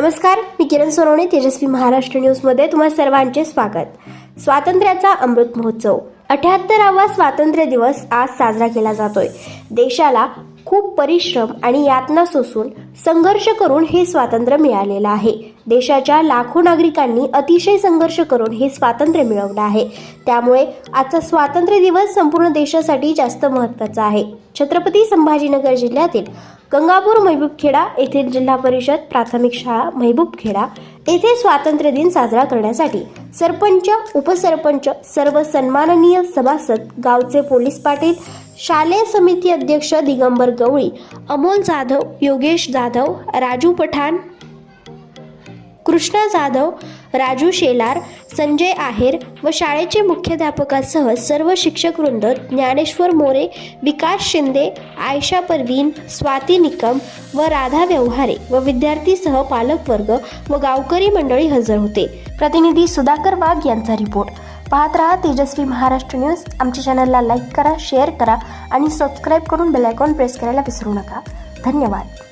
नमस्कार मी किरण सोनवणे तेजस्वी महाराष्ट्र न्यूजमध्ये तुम्हा सर्वांचे स्वागत. स्वातंत्र्याचा अमृत महोत्सव. अठ्याहत्तरावा स्वातंत्र्य दिवस आज साजरा केला जातोय. देशाला खूप परिश्रम आणि यातना सोसून संघर्ष करून हे स्वातंत्र्य मिळालेलं आहे. देशाच्या लाखो नागरिकांनी अतिशय संघर्ष करून हे स्वातंत्र्य मिळवलं आहे. त्यामुळे आजचा स्वातंत्र्य दिवस संपूर्ण देशासाठी जास्त महत्त्वाचा आहे. छत्रपती संभाजीनगर जिल्ह्यातील गंगापूर महबूबखेडा येथील जिल्हा परिषद प्राथमिक शाळा महबूबखेडा येथे स्वातंत्र्य दिन साजरा करण्यासाठी सरपंच उपसरपंच सर्व सन्माननीय सभासद गावचे पोलीस पाटील शालेय समिती अध्यक्ष दिगंबर गवळी अमोल जाधव योगेश जाधव राजू पठाण कृष्णा जाधव राजू शेलार संजय आहेर व शाळेचे मुख्याध्यापकासह सर्व शिक्षक वृंद ज्ञानेश्वर मोरे विकास शिंदे आयशा परवीन स्वाती निकम व राधा व्यवहारे व विद्यार्थीसह पालकवर्ग व गावकरी मंडळी हजर होते. प्रतिनिधी सुधाकर वाघ यांचा रिपोर्ट. पाहत राहा तेजस्वी महाराष्ट्र न्यूज. आमच्या चॅनलला लाईक करा शेअर करा आणि सबस्क्राईब करून बेलायकॉन प्रेस करायला विसरू नका. धन्यवाद.